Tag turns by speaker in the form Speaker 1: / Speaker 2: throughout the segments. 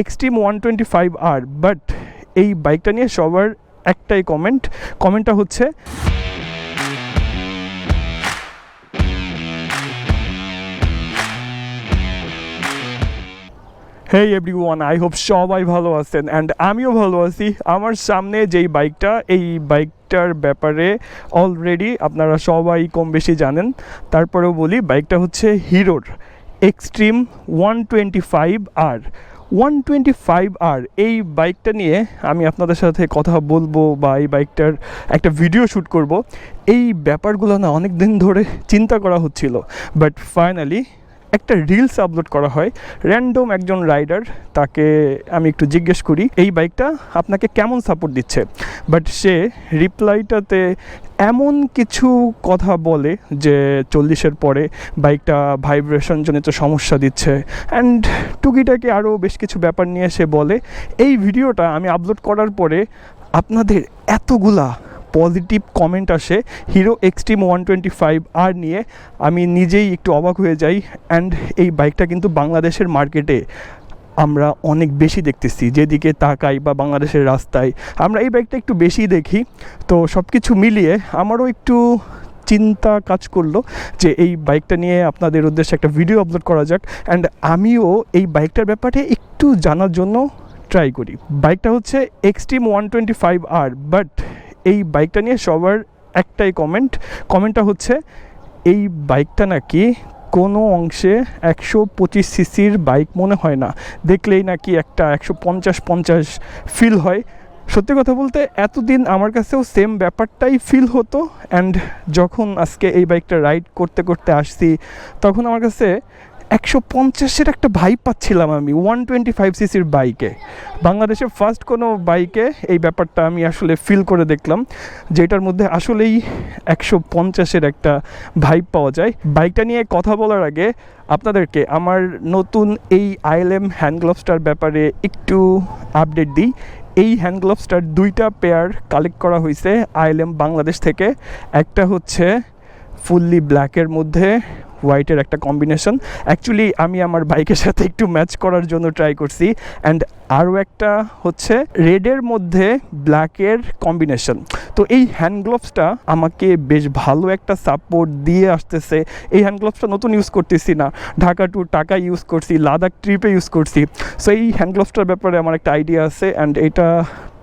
Speaker 1: Xtreme one twenty five R but এই বাইকটা নিয়ে সবার একটাই কমেন্ট কমেন্টটা হচ্ছে হেই এভরিওয়ান আই হোপ সবাই ভালো আছেন অ্যান্ড আমিও ভালো আছি। আমার সামনে যেই বাইকটা এই বাইকটার ব্যাপারে অলরেডি আপনারা সবাই কম বেশি জানেন। তারপরেও বলি বাইকটা হচ্ছে হিরোর Xtreme one twenty five R one twenty five R এই বাইকটা নিয়ে আমি আপনাদের সাথে কথা বলব বা এই বাইকটার একটা ভিডিও শ্যুট করব। এই ব্যাপারগুলো না অনেক দিন ধরে চিন্তা করা হচ্ছিল। বাট ফাইনালি একটা রিলস আপলোড করা হয়। র্যান্ডম একজন রাইডার তাকে আমি একটু জিজ্ঞেস করি, এই বাইকটা আপনাকে কেমন সাপোর্ট দিচ্ছে? বাট সে রিপ্লাইটাতে এমন কিছু কথা বলে যে চল্লিশের পরে বাইকটা ভাইব্রেশন জনিত সমস্যা দিচ্ছে। অ্যান্ড টুকিটাকে আরও বেশ কিছু ব্যাপার নিয়ে সে বলে, এই ভিডিওটা আমি আপলোড করার পরে আপনাদের এতগুলা পজিটিভ কমেন্ট আসে Hero Xtreme one twenty five R নিয়ে। আমি নিজেই একটু অবাক হয়ে যাই অ্যান্ড এই বাইকটা কিন্তু বাংলাদেশের মার্কেটে আমরা অনেক বেশি দেখতেছি, যেদিকে তাকাই বা বাংলাদেশের রাস্তায়। আমরা এই বাইকটা একটু বেশি দেখি। তো সব কিছু মিলিয়ে আমারও একটু চিন্তা কাজ করল যে এই বাইকটা নিয়ে আপনাদের উদ্দেশ্যে একটা ভিডিও আপলোড করা যাক অ্যান্ড আমিও এই বাইকটার ব্যাপারে একটু জানার জন্য ট্রাই করি। বাইকটা হচ্ছে Xtreme one twenty five R but এই বাইকটা নিয়ে সবার একটাই কমেন্ট কমেন্টটা হচ্ছে, এই বাইকটা নাকি কোনো অংশে একশো পঁচিশ সিসির বাইক মনে হয় না। দেখলেই নাকি একটা একশো পঞ্চাশ পঞ্চাশ ফিল হয়। সত্যি কথা বলতে এতদিন আমার কাছেও সেম ব্যাপারটাই ফিল হতো অ্যান্ড যখন আজকে এই বাইকটা রাইড করতে করতে আসছি, তখন আমার কাছে একশো পঞ্চাশের একটা ভাইব পাচ্ছিলাম আমি ওয়ান টোয়েন্টি ফাইভ সিসির বাইকে বাংলাদেশের ফার্স্ট কোনো বাইকে এই ব্যাপারটা আমি আসলে ফিল করে দেখলাম, যেটার মধ্যে আসলেই একশো পঞ্চাশের একটা ভাইব পাওয়া যায়। বাইকটা নিয়ে কথা বলার আগে আপনাদেরকে আমার নতুন এই আইএলএম হ্যান্ড গ্লোভসটার ব্যাপারে একটু আপডেট দিই। এই হ্যান্ড গ্লোভসটার দুইটা পেয়ার কালেক্ট করা হয়েছে আইএলএম বাংলাদেশ থেকে। একটা হচ্ছে ফুললি ব্ল্যাকের মধ্যে হোয়াইটের একটা কম্বিনেশন অ্যাকচুয়ালি আমি আমার বাইকের সাথে একটু ম্যাচ করার জন্য ট্রাই করছি। অ্যান্ড আরও একটা হচ্ছে রেডের মধ্যে ব্ল্যাকের কম্বিনেশন তো এই হ্যান্ড গ্লোভসটা আমাকে বেশ ভালো একটা সাপোর্ট দিয়ে আসতেছে। এই হ্যান্ড গ্লোভসটা নতুন ইউজ করতেছি না। ঢাকা টু টাকা ইউজ করছি, লাদাখ ট্রিপে ইউজ করছি। সো এই হ্যান্ড গ্লোভসটার ব্যাপারে আমার একটা আইডিয়া আছে। অ্যান্ড এটা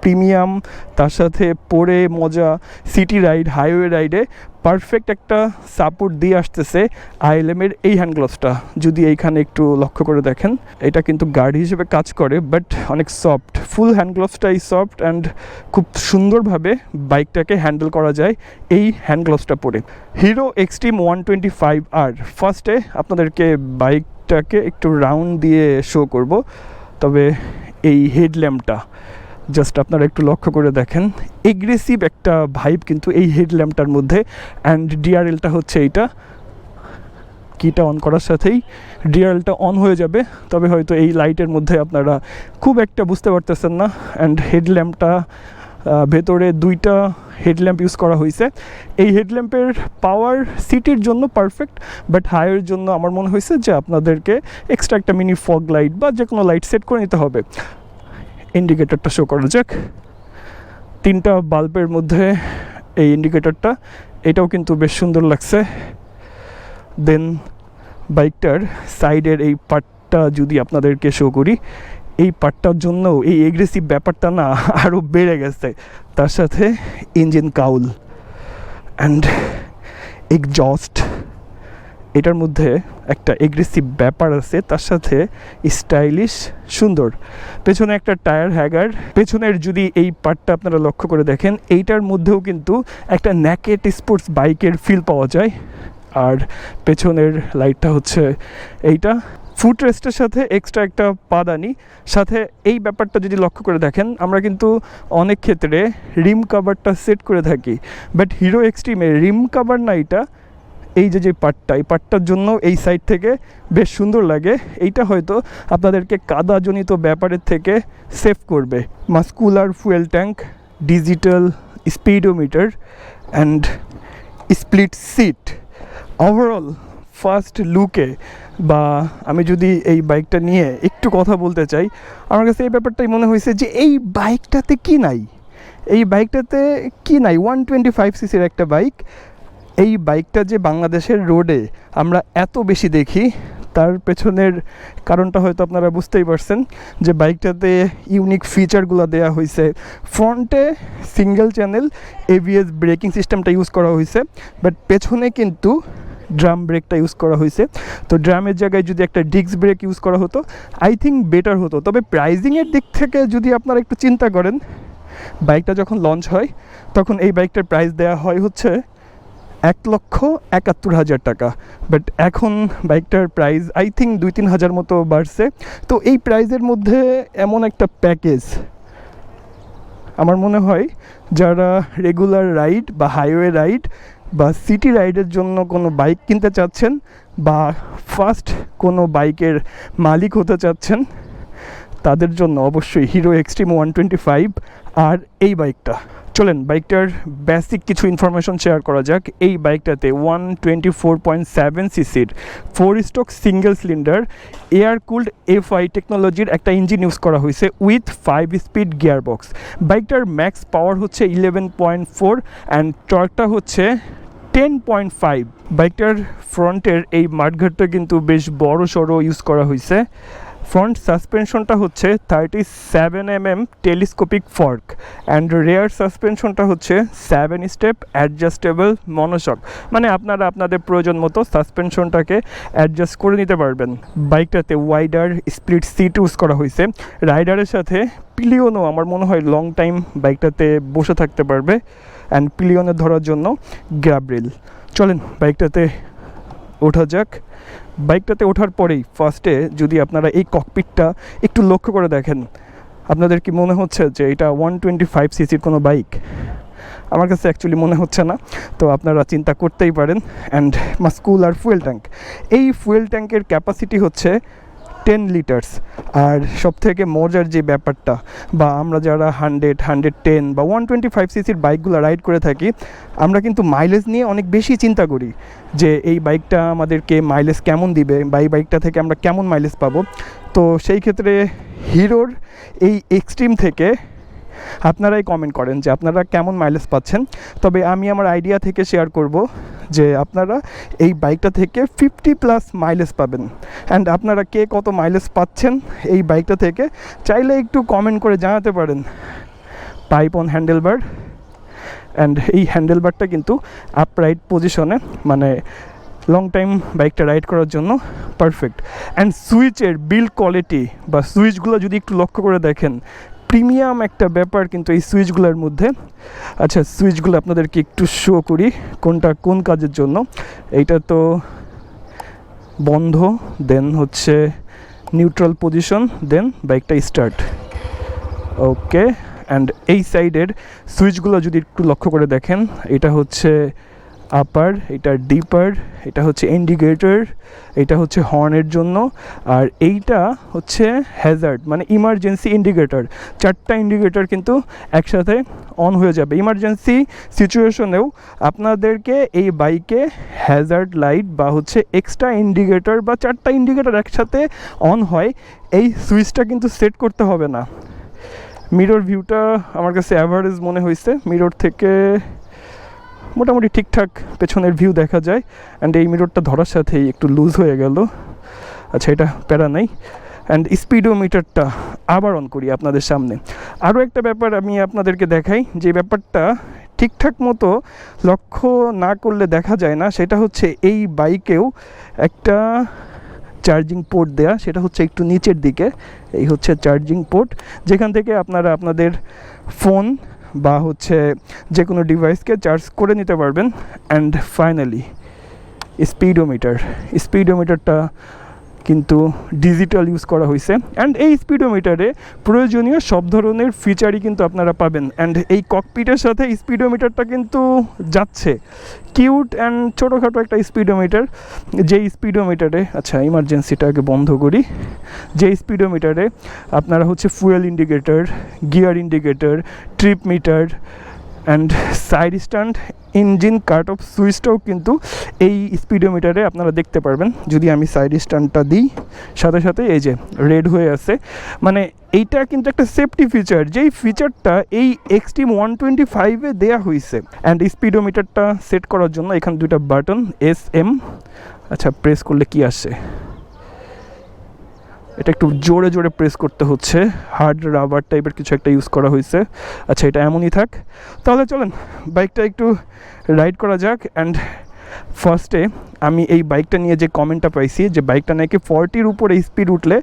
Speaker 1: প্রিমিয়াম তার সাথে পরে মজা সিটি রাইড হাইওয়ে রাইডে পারফেক্ট একটা সাপোর্ট দিয়ে আসতেছে আইএলএমের এই হ্যান্ড গ্লোভসটা যদি এইখানে একটু লক্ষ্য করে দেখেন, এটা কিন্তু গার্ড হিসেবে কাজ করে বাট অনেক সফট ফুল হ্যান্ড গ্লোভসটাই সফট অ্যান্ড খুব সুন্দরভাবে বাইকটাকে হ্যান্ডেল করা যায় এই হ্যান্ড গ্লোভসটা পরে। Hero Xtreme one twenty five R ফার্স্টে আপনাদেরকে বাইকটাকে একটু রাউন্ড দিয়ে শো করব, তবে এই হেডল্যাম্পটা জাস্ট আপনারা একটু লক্ষ্য করে দেখেন। এগ্রেসিভ একটা ভাইব কিন্তু এই হেডল্যাম্পটার মধ্যে। অ্যান্ড ডিআরএলটা হচ্ছে এইটা। কিটা অন করার সাথেই ডিআরএলটা অন হয়ে যাবে। তবে হয়তো এই লাইটের মধ্যে আপনারা খুব একটা বুঝতে পারতেছেন না। অ্যান্ড হেডল্যাম্পটা ভেতরে দুইটা হেডল্যাম্প ইউজ করা হয়েছে এই হেডল্যাম্পের পাওয়ার সিটির জন্য পারফেক্ট বাট হাইয়ের জন্য আমার মনে হয়েছে যে আপনাদেরকে এক্সট্রা একটা মিনি ফগ লাইট বা যে কোনো লাইট সেট করে নিতে হবে। ইন্ডিকেটরটা শো করা যাক। তিনটা বাল্বের মধ্যে এই ইন্ডিকেটারটা এটাও কিন্তু বেশ সুন্দর লাগছে। দেন বাইকটার সাইডের এই পার্টটা যদি আপনাদেরকে শো করি, এই পার্টটার জন্য এই এগ্রেসিভ ব্যাপারটা না আরও বেড়ে গেছে। তার সাথে ইঞ্জিন কাউল অ্যান্ড এগজস্ট এটার মধ্যে একটা এগ্রেসিভ ব্যাপার আছে, তার সাথে স্টাইলিশ সুন্দর। পেছনে একটা টায়ার হ্যাগার পেছনের যদি এই পার্টটা আপনারা লক্ষ্য করে দেখেন, এইটার মধ্যেও কিন্তু একটা ন্যাকেট স্পোর্টস বাইকের ফিল পাওয়া যায়। আর পেছনের লাইটটা হচ্ছে এইটা। ফুট রেস্টের সাথে এক্সট্রা একটা পাদানি। সাথে এই ব্যাপারটা যদি লক্ষ্য করে দেখেন, আমরা কিন্তু অনেক ক্ষেত্রে রিম কাভারটা সেট করে থাকি। বাট হিরো এক্সট্রিমে রিম কাভার না এটা এই যে যে পার্টটা এই পার্টটার জন্য এই সাইড থেকে বেশ সুন্দর লাগে। এইটা হয়তো আপনাদেরকে কাদাজনিত ব্যাপারের থেকে সেভ করবে। Muscular fuel tank digital speedometer and split seat overall first লুকে বা আমি যদি এই বাইকটা নিয়ে একটু কথা বলতে চাই, আমার কাছে এই ব্যাপারটাই মনে হয়েছে যে এই বাইকটাতে কি নাই? এই বাইকটাতে কি নাই? ওয়ান টোয়েন্টি ফাইভ সিসির একটা বাইক এই বাইকটা যে বাংলাদেশের রোডে আমরা এত বেশি দেখি, তার পেছনের কারণটা হয়তো আপনারা বুঝতেই পারছেন যে বাইকটাতে ইউনিক ফিচারগুলো দেওয়া হয়েছে। ফ্রন্টে সিঙ্গেল চ্যানেল এবিএস ব্রেকিং সিস্টেমটা ইউজ করা হয়েছে, বাট পেছনে কিন্তু ড্রাম ব্রেকটা ইউজ করা হয়েছে। তো ড্রামের জায়গায় যদি একটা ডিস্ক ব্রেক ইউজ করা হতো, আই থিঙ্ক বেটার হতো। তবে প্রাইজিংয়ের দিক থেকে যদি আপনারা একটু চিন্তা করেন, বাইকটা যখন লঞ্চ হয়, তখন এই বাইকটার প্রাইস দেওয়া হয় হচ্ছে এক লক্ষ একাত্তর হাজার টাকা। বাট এখন বাইকটার প্রাইস আই থিঙ্ক দুই তিন হাজার মতো বাড়ছে। তো এই প্রাইজের মধ্যে এমন একটা প্যাকেজ আমার মনে হয়, যারা রেগুলার রাইড বা হাইওয়ে রাইড বা সিটি রাইডের জন্য কোনো বাইক কিনতে চাচ্ছেন বা ফার্স্ট কোনো বাইকের মালিক হতে চাচ্ছেন তাদের জন্য অবশ্যই Hero Xtreme one twenty five R এই বাইকটা। চলেন, বাইকটার বেসিক কিছু ইনফরমেশন শেয়ার করা যাক। এই বাইকটাতে one twenty four point seven সিসির four stroke single cylinder air cooled F I টেকনোলজির একটা ইঞ্জিন ইউজ করা হয়েছে with five speed gear box বাইকটার ম্যাক্স পাওয়ার হচ্ছে ইলেভেন পয়েন্ট ফোর অ্যান্ড টর্কটা হচ্ছে টেন পয়েন্ট ফাইভ বাইকটার ফ্রন্টের এই মাঠঘাটটা কিন্তু বেশ বড় সড়ো ইউজ করা হয়েছে। ফ্রন্ট সাসপেনশনটা হচ্ছে thirty seven M M telescopic fork and rear সাসপেনশনটা হচ্ছে সেভেন স্টেপ অ্যাডজাস্টেবল মনোশক মানে আপনারা আপনাদের প্রয়োজন মতো সাসপেনশনটাকে অ্যাডজাস্ট করে নিতে পারবেন। বাইকটাতে ওয়াইডার স্প্লিট সিট ইউজ করা হয়েছে। রাইডারের সাথে পিলিয়নও আমার মনে হয় লং টাইম বাইকটাতে বসে থাকতে পারবে অ্যান্ড পিলিয়নে ধরার জন্য গ্র্যাবরিল চলেন বাইকটাতে ওঠা যাক। বাইকটাতে ওঠার পরেই ফার্স্টে যদি আপনারা এই ককপিটটা একটু লক্ষ্য করে দেখেন, আপনাদের কি মনে হচ্ছে যে এটা ওয়ান টোয়েন্টি ফাইভ সিসির কোনো বাইক আমার কাছে অ্যাকচুয়ালি মনে হচ্ছে না, তো আপনারা চিন্তা করতেই পারেন অ্যান্ড মাস্কুল আর ফুয়েল ট্যাঙ্ক এই ফুয়েল ট্যাঙ্কের ক্যাপাসিটি হচ্ছে টেন লিটার্স আর সব থেকে মজার যে ব্যাপারটা, বা আমরা যারা হান্ড্রেড হান্ড্রেড টেন বা ওয়ান টোয়েন্টি ফাইভ সিসির বাইকগুলো রাইড করে থাকি, আমরা কিন্তু মাইলেজ নিয়ে অনেক বেশি চিন্তা করি যে এই বাইকটা আমাদেরকে মাইলেজ কেমন দিবে বা এই বাইকটা থেকে আমরা কেমন মাইলেজ পাবো। তো সেই ক্ষেত্রে হিরোর এই এক্সট্রিম থেকে আপনারাই কমেন্ট করেন যে আপনারা কেমন মাইলেজ পাচ্ছেন। তবে আমি আমার আইডিয়া থেকে শেয়ার করব যে আপনারা এই বাইকটা থেকে ফিফটি প্লাস মাইলেজ পাবেন। অ্যান্ড আপনারা কে কত মাইলেজ পাচ্ছেন এই বাইকটা থেকে চাইলে একটু কমেন্ট করে জানাতে পারেন। পাইপ অন হ্যান্ডেলবার অ্যান্ড এই হ্যান্ডেলবারটা কিন্তু আপরাইট পজিশনে মানে লং টাইম বাইকটা রাইড করার জন্য পারফেক্ট অ্যান্ড সুইচের বিল্ড কোয়ালিটি বা সুইচগুলো যদি একটু লক্ষ্য করে দেখেন প্রিমিয়াম একটা ব্যাপার কিন্তু এই সুইচগুলোর মধ্যে। আচ্ছা সুইচগুলো আপনাদেরকে একটু শো করি কোনটা কোন কাজের জন্য। এইটা তো বন্ধ দেন হচ্ছে নিউট্রাল পজিশন দেন বাইকটা স্টার্ট ওকে অ্যান্ড এই সাইডের সুইচগুলো যদি একটু লক্ষ্য করে দেখেন, এটা হচ্ছে আপার এটা ডিপার এটা হচ্ছে ইন্ডিকেটর এটা হচ্ছে হর্নের জন্য, আর এইটা হচ্ছে হ্যাজার্ড মানে ইমার্জেন্সি ইন্ডিকেটর চারটা ইন্ডিকেটর কিন্তু একসাথে অন হয়ে যাবে। ইমার্জেন্সি সিচুয়েশনেও আপনাদেরকে এই বাইকে হ্যাজার্ড লাইট বা হচ্ছে এক্সট্রা ইন্ডিকেটর বা চারটা ইন্ডিকেটর একসাথে অন হয়, এই সুইচটা কিন্তু সেট করতে হবে না। মিরর ভিউটা আমার কাছে অ্যাভারেজ মনে হয়েছে মিরর থেকে মোটামুটি ঠিকঠাক পেছনের ভিউ দেখা যায় অ্যান্ড এই মিররটা ধরার সাথেই একটু লুজ হয়ে গেল। আচ্ছা এটা প্যারা নাই। অ্যান্ড স্পিডোমিটারটা আবার অন করি আপনাদের সামনে। আরও একটা ব্যাপার আমি আপনাদেরকে দেখাই, যে ব্যাপারটা ঠিকঠাক মতো লক্ষ্য না করলে দেখা যায় না, সেটা হচ্ছে এই বাইকেও একটা চার্জিং পোর্ট দেয়া, সেটা হচ্ছে একটু নিচের দিকে, এই হচ্ছে চার্জিং পোর্ট যেখান থেকে আপনারা আপনাদের ফোন বা হচ্ছে যে কোনো ডিভাইসকে চার্জ করে নিতে পারবেন অ্যান্ড ফাইনালি স্পিডোমিটার স্পিডোমিটারটা কিন্তু ডিজিটাল ইউজ করা হয়েছে অ্যান্ড এই স্পিডোমিটারে প্রয়োজনীয় সব ধরনের ফিচারই কিন্তু আপনারা পাবেন। অ্যান্ড এই ককপিটের সাথে স্পিডোমিটারটা কিন্তু যাচ্ছে। কিউট অ্যান্ড ছোটোখাটো একটা স্পিডোমিটার যে স্পিডোমিটারে আচ্ছা ইমার্জেন্সিটাকে বন্ধ করি। যে স্পিডোমিটারে আপনারা হচ্ছে fuel indicator gear indicator trip meter and side stand engine cut off সুইচটাও কিন্তু এই স্পিডোমিটারে আপনারা দেখতে পারবেন। যদি আমি সাইড স্ট্যান্ডটা দিই, সাথে সাথে এই যে রেড হয়ে আছে। মানে এইটা কিন্তু একটা সেফটি ফিচার যেই ফিচারটা এই এক্সট্রিম ওয়ান টোয়েন্টি ফাইভে দেওয়া হয়েছে অ্যান্ড স্পিডোমিটারটা সেট করার জন্য এখানে দুইটা বাটন এস এম আচ্ছা প্রেস করলে কি আসে? এটা একটু জোরে জোরে প্রেস করতে হচ্ছে। হার্ড রাবার টাইপের কিছু একটা ইউজ করা হয়েছে। আচ্ছা এটা এমনই থাক। তাহলে চলেন বাইকটা একটু রাইড করা যাক। অ্যান্ড ফার্স্টে আমি এই বাইকটা নিয়ে যে কমেন্টটা পাইছি, যে বাইকটা নাকি ফর্টির উপরে স্পিড উঠলে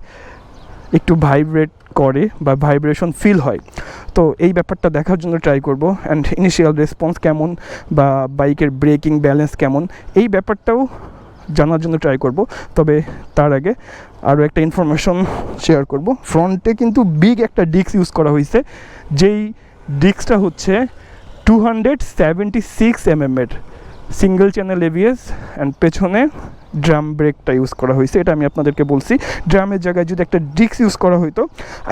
Speaker 1: একটু ভাইব্রেট করে বা ভাইব্রেশন ফিল হয়। তো এই ব্যাপারটা দেখার জন্য ট্রাই করব। অ্যান্ড ইনিশিয়াল রেসপন্স কেমন? বা বাইকের ব্রেকিং ব্যালেন্স কেমন? এই ব্যাপারটাও জানার জন্য ট্রাই করব। তবে তার আগে আরও একটা ইনফরমেশন শেয়ার করব। ফ্রন্টে কিন্তু বিগ একটা ডিস্ক ইউজ করা হয়েছে যেই ডিস্কটা হচ্ছে টু হান্ড্রেড সেভেন্টি সিক্স এমএমের সিঙ্গেল চ্যানেল এভিএস অ্যান্ড পেছনে ড্রাম ব্রেকটা ইউজ করা হয়েছে এটা আমি আপনাদেরকে বলছি। ড্রামের জায়গায় যদি একটা ডিস্ক ইউজ করা হতো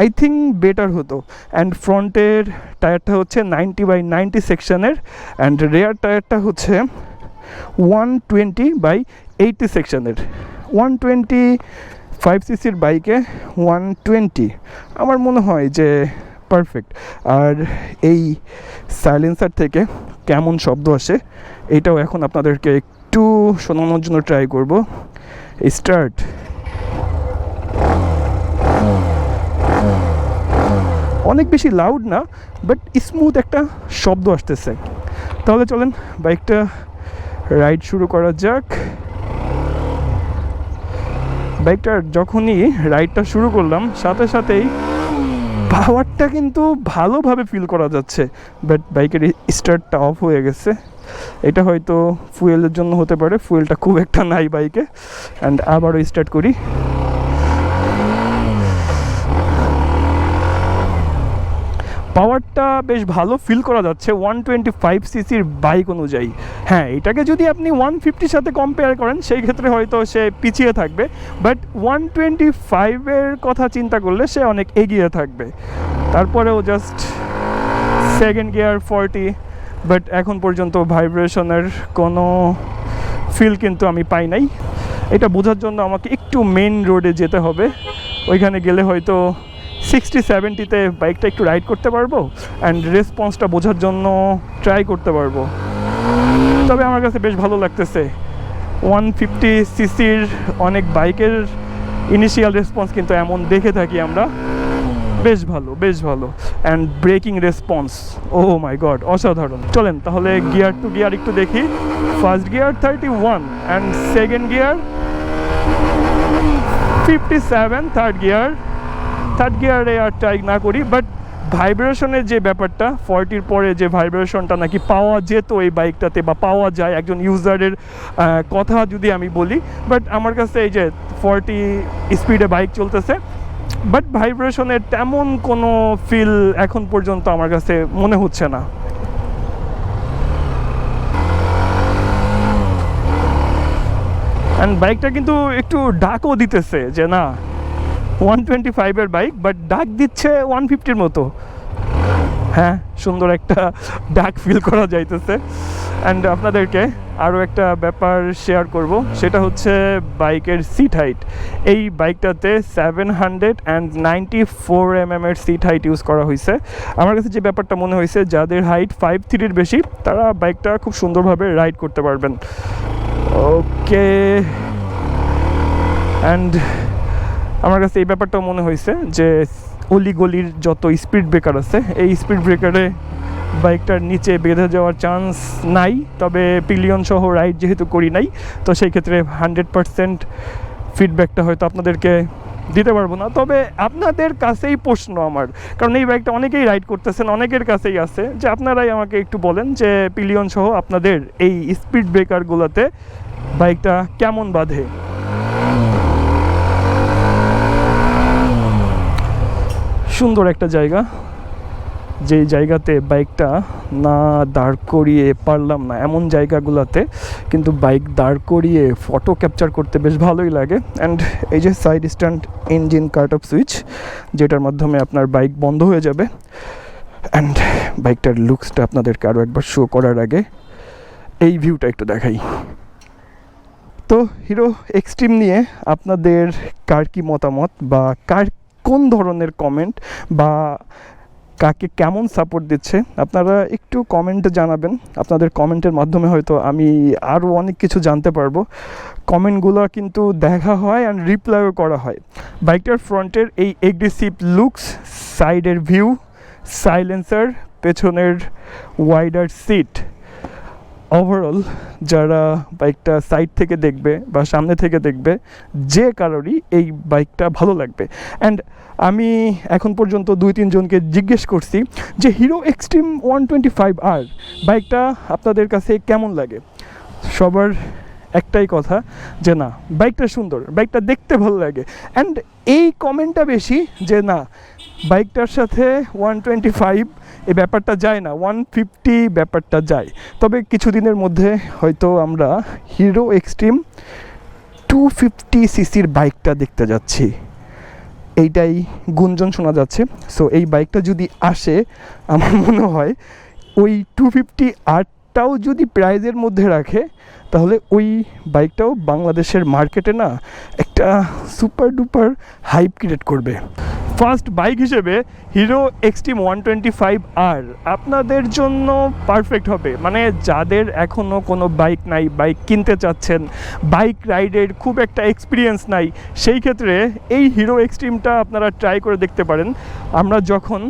Speaker 1: আই থিঙ্ক বেটার হতো। অ্যান্ড ফ্রন্টের টায়ারটা হচ্ছে নাইনটি বাই নাইনটি সেকশনের অ্যান্ড রেয়ার টায়ারটা হচ্ছে ওয়ান টোয়েন্টি বাই এইটি সেকশনের ওয়ান টোয়েন্টি ফাইভ সিসির বাইকে ওয়ান টোয়েন্টি আমার মনে হয় যে পারফেক্ট আর এই সাইলেন্সার থেকে কেমন শব্দ আসে, এটাও এখন আপনাদেরকে একটু শোনানোর জন্য ট্রাই করব। স্টার্ট অনেক বেশি লাউড না বাট স্মুথ একটা শব্দ আসতেছে। তাহলে চলেন বাইকটা রাইড শুরু করা যাক। বাইকটার যখনই রাইডটা শুরু করলাম, সাথে সাথেই পাওয়ারটা কিন্তু ভালোভাবে ফিল করা যাচ্ছে। বাট বাইকের স্টার্টটা অফ হয়ে গেছে। এটা হয়তো ফুয়েলের জন্য হতে পারে ফুয়েলটা খুব একটা নাই বাইকে। অ্যান্ড আবারও স্টার্ট করি। পাওয়ারটা বেশ ভালো ফিল করা যাচ্ছে ওয়ান টোয়েন্টি ফাইভ সিসির বাইক অনুযায়ী। হ্যাঁ এটাকে যদি আপনি ওয়ান ফিফটির সাথে কম্পেয়ার করেন, সেই ক্ষেত্রে হয়তো সে পিছিয়ে থাকবে। বাট ওয়ান টোয়েন্টি ফাইভের কথা চিন্তা করলে সে অনেক এগিয়ে থাকবে। তারপরেও just second gear forty but এখন পর্যন্ত ভাইব্রেশনের কোনো ফিল কিন্তু আমি পাই নাই। এটা বোঝার জন্য আমাকে একটু মেন রোডে যেতে হবে। ওইখানে গেলে হয়তো সিক্সটি সেভেন্টিতে বাইকটা একটু রাইড করতে পারব অ্যান্ড রেসপন্সটা বোঝার জন্য ট্রাই করতে পারব। তবে আমার কাছে বেশ ভালো লাগতেছে। ওয়ান ফিফটি সিসির অনেক বাইকের ইনিশিয়াল রেসপন্স কিন্তু এমন দেখে থাকি আমরা। বেশ ভালো বেশ ভালো। And braking response oh my god অসাধারণ। চলেন, তাহলে গিয়ার টু গিয়ার একটু দেখি। First gear thirty one and second gear fifty seven third gear third গিয়ারে আর ট্রাই না করি বাট ভাইব্রেশনের যে ব্যাপারটা ফর্টির পরে যে ভাইব্রেশনটা নাকি পাওয়া যেত এই বাইকটাতে বা পাওয়া যায় একজন ইউজারের কথা যদি আমি বলি বাট আমার কাছে এই যে ফর্টি স্পিডে বাইক চলতেছে বাট ভাইব্রেশনের তেমন কোনো ফিল এখন পর্যন্ত আমার কাছে মনে হচ্ছে না। অ্যান্ড বাইকটা কিন্তু একটু ডাকও দিতেছে যে না ওয়ান টোয়েন্টি ফাইভের বাইক বাট ডাক দিচ্ছে ওয়ান ফিফটির মতো। হ্যাঁ সুন্দর একটা ডাক ফিল করা যাইতেছে। অ্যান্ড আপনাদেরকে আরও একটা ব্যাপার শেয়ার করব, সেটা হচ্ছে বাইকের সিট হাইট এই বাইকটাতে seven hundred and ninety four M M এর সিট হাইট ইউজ করা হয়েছে আমার কাছে যে ব্যাপারটা মনে হয়েছে যাদের হাইট ফাইভ থ্রির বেশি, তারা বাইকটা খুব সুন্দরভাবে রাইড করতে পারবেন। ওকে অ্যান্ড আমার কাছে এই ব্যাপারটাও মনে হয়েছে যে অলিগলির যত স্পিড ব্রেকার আছে, এই স্পিড ব্রেকারে বাইকটার নিচে বেঁধে যাওয়ার চান্স নাই। তবে পিলিয়ন সহ রাইড যেহেতু করি নাই, তো সেই ক্ষেত্রে হান্ড্রেড পারসেন্ট ফিডব্যাকটা হয়তো আপনাদেরকে দিতে পারব না। তবে আপনাদের কাছেই প্রশ্ন আমার, কারণ এই বাইকটা অনেকেই রাইড করতেছেন, অনেকের কাছেই আছে, যে আপনারাই আমাকে একটু বলেন যে পিলিয়ন সহ আপনাদের এই স্পিড ব্রেকারগুলোতে বাইকটা কেমন বাঁধে। সুন্দর একটা জায়গা। যে জায়গাতে বাইকটা না দাঁড় করিয়ে পারলাম না, এমন জায়গাগুলোতে। কিন্তু বাইক দাঁড় করিয়ে ফটো ক্যাপচার করতে বেশ ভালোই লাগে। অ্যান্ড এই যে side stand engine cut off switch যেটার মাধ্যমে আপনার বাইক বন্ধ হয়ে যাবে। অ্যান্ড বাইকটার লুকসটা আপনাদেরকে আরও একবার শো করার আগে এই ভিউটা একটু দেখাই। তো হিরো এক্সট্রিম নিয়ে আপনাদের কার কি মতামত বা কার কোন ধরনের কমেন্ট বা কাকে কেমন সাপোর্ট দিচ্ছে, আপনারা একটু কমেন্টে জানাবেন। আপনাদের কমেন্টের মাধ্যমে হয়তো আমি আরও অনেক কিছু জানতে পারব। কমেন্টগুলো কিন্তু দেখা হয় অ্যান্ড রিপ্লাইও করা হয়। বাইকটার ফ্রন্টের এই এগ্রেসিভ লুকস সাইডের ভিউ সাইলেন্সার পেছনের ওয়াইডার সিট ওভারঅল যারা বাইকটা সাইড থেকে দেখবে বা সামনে থেকে দেখবে, যে কারোরই এই বাইকটা ভালো লাগবে। অ্যান্ড আমি এখন পর্যন্ত দুই তিনজনকে জিজ্ঞেস করছি যে Hero Xtreme one twenty five R বাইকটা আপনাদের কাছে কেমন লাগে? সবার একটাই কথা যে, না, বাইকটা সুন্দর, বাইকটা দেখতে ভালো লাগে। অ্যান্ড এই কমেন্টটা বেশি যে, না বাইকটার সাথে ওয়ান টোয়েন্টি ফাইভ এই ব্যাপারটা যায় না ওয়ান ফিফটি ব্যাপারটা যায়। তবে কিছুদিনের মধ্যে হয়তো আমরা হিরো এক্সট্রিম টু ফিফটি সিসির বাইকটা দেখতে যাচ্ছি। এইটাই গুঞ্জন শোনা যাচ্ছে। সো এই বাইকটা যদি আসে, আমার মনে হয় ওই টু ফিফটি আটটাও যদি প্রাইজের মধ্যে রাখে, তাহলে ওই বাইকটাও বাংলাদেশের মার্কেটে না একটা সুপার ডুপার হাইপ ক্রিয়েট করবে। ফার্স্ট বাইক হিসেবে Hero Xtreme one twenty five R আপনাদের জন্য পারফেক্ট হবে। মানে যাদের এখনও কোনো বাইক নাই, বাইক কিনতে চাচ্ছেন, বাইক রাইডের খুব একটা এক্সপিরিয়েন্স নাই, সেই ক্ষেত্রে এই হিরো এক্সট্রিমটা আপনারা ট্রাই করে দেখতে পারেন। আমরা যখন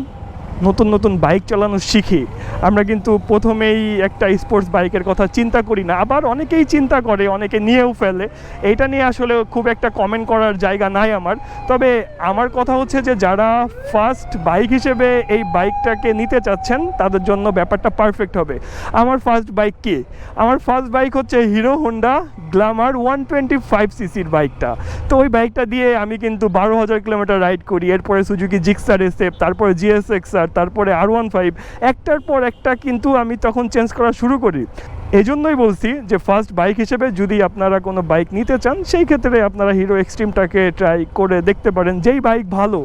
Speaker 1: নতুন নতুন বাইক চালানো শিখি। আমরা কিন্তু প্রথমেই একটা স্পোর্টস বাইকের কথা চিন্তা করি না, আবার অনেকেই চিন্তা করে, অনেকে নিয়েও ফেলে। এটা নিয়ে আসলে খুব একটা কমেন্ট করার জায়গা নাই আমার। তবে আমার কথা হচ্ছে যে, যারা ফার্স্ট বাইক হিসেবে এই বাইকটাকে নিতে চাচ্ছেন, তাদের জন্য ব্যাপারটা পারফেক্ট হবে। আমার ফার্স্ট বাইক কি? আমার ফার্স্ট বাইক হচ্ছে Hero Honda Glamour one twenty five সিসির বাইকটা তো ওই বাইকটা দিয়ে আমি কিন্তু বারো হাজার কিলোমিটার রাইড করি। এরপরে সুজুকি জিক্সার এসএফ তারপরে জিএসএক্সআর তারপরে আর ওয়ান ফাইভ একটার পর একটা কিন্তু আমি তখন চেঞ্জ করা শুরু করি। এই জন্যই বলছি যে ফার্স্ট বাইক হিসেবে যদি আপনারা কোনো বাইক নিতে চান, সেই ক্ষেত্রে আপনারা হিরো এক্সট্রিমটাকে ট্রাই করে দেখতে পারেন, যেই বাইক ভালো,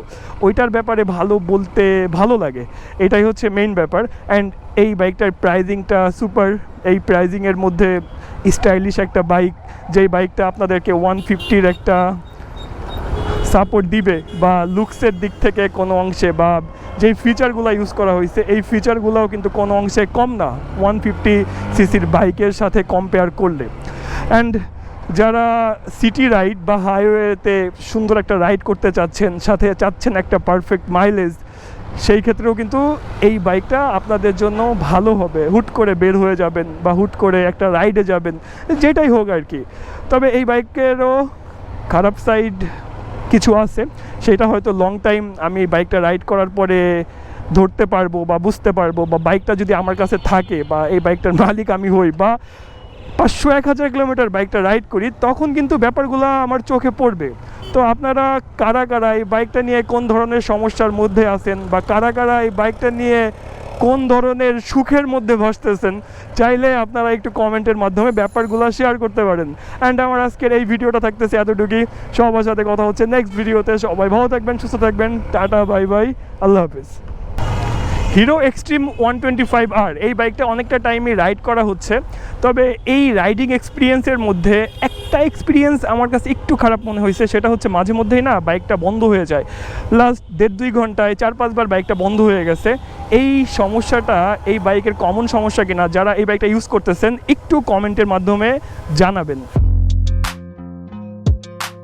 Speaker 1: ওইটার ব্যাপারে ভালো বলতে ভালো লাগে। এটাই হচ্ছে মেইন ব্যাপার। অ্যান্ড এই বাইকটার প্রাইজিংটা সুপার এই প্রাইজিংয়ের মধ্যে স্টাইলিশ একটা বাইক যেই বাইকটা আপনাদেরকে ওয়ান ফিফটির একটা সাপোর্ট দিবে বা লুকসের দিক থেকে কোনো অংশে বা যেই ফিচারগুলো ইউজ করা হয়েছে, এই ফিচারগুলোও কিন্তু কোনো অংশে কম না। ওয়ান ফিফটি সিসির বাইকের সাথে কম্পেয়ার করলে। অ্যান্ড যারা সিটি রাইড বা হাইওয়েতে সুন্দর একটা রাইড করতে চাচ্ছেন, সাথে চাচ্ছেন একটা পারফেক্ট মাইলেজ সেই ক্ষেত্রেও কিন্তু এই বাইকটা আপনাদের জন্য ভালো হবে। হুট করে বের হয়ে যাবেন বা হুট করে একটা রাইডে যাবেন, যেটাই হোক আর কি। তবে এই বাইকেরও খারাপ সাইড কিছু আছে। সেটা হয়তো লং টাইম আমি বাইকটা রাইড করার পরে ধরতে পারব বা বুঝতে পারব বা বাইকটা যদি আমার কাছে থাকে বা এই বাইকটার মালিক আমি হই বা পাঁচশো এক হাজার কিলোমিটার বাইকটা রাইড করি, তখন কিন্তু ব্যাপারগুলো আমার চোখে পড়বে। তো আপনারা কারা কারা এই বাইকটা নিয়ে কোন ধরনের সমস্যার মধ্যে আছেন বা কারা কারা এই বাইকটা নিয়ে কোন ধরনের সুখের মধ্যে ভাসতেছেন, চাইলে আপনারা একটু কমেন্টের মাধ্যমে ব্যাপারগুলো শেয়ার করতে পারেন। অ্যান্ড আমার আজকের এই ভিডিওটা থাকতেছে এতটুকুই। সবার সাথে কথা হচ্ছে নেক্সট ভিডিওতে সবাই ভালো থাকবেন, সুস্থ থাকবেন। টাটা বাই বাই আল্লাহ হাফিজ। Hero Xtreme one twenty five R এই বাইকটা অনেকটা টাইমে রাইড করা হচ্ছে। তবে এই রাইডিং এক্সপিরিয়েন্সের মধ্যে একটা এক্সপিরিয়েন্স আমার কাছে একটু খারাপ মনে হয়েছে, সেটা হচ্ছে মাঝে মধ্যেই না বাইকটা বন্ধ হয়ে যায়। লাস্ট দেড় দুই ঘন্টায় চার পাঁচবার বাইকটা বন্ধ হয়ে গেছে। এই সমস্যাটা, এই বাইকের কমন সমস্যা কিনা, যারা এই বাইকটা ইউজ করতেছেন, একটু কমেন্টের মাধ্যমে জানাবেন।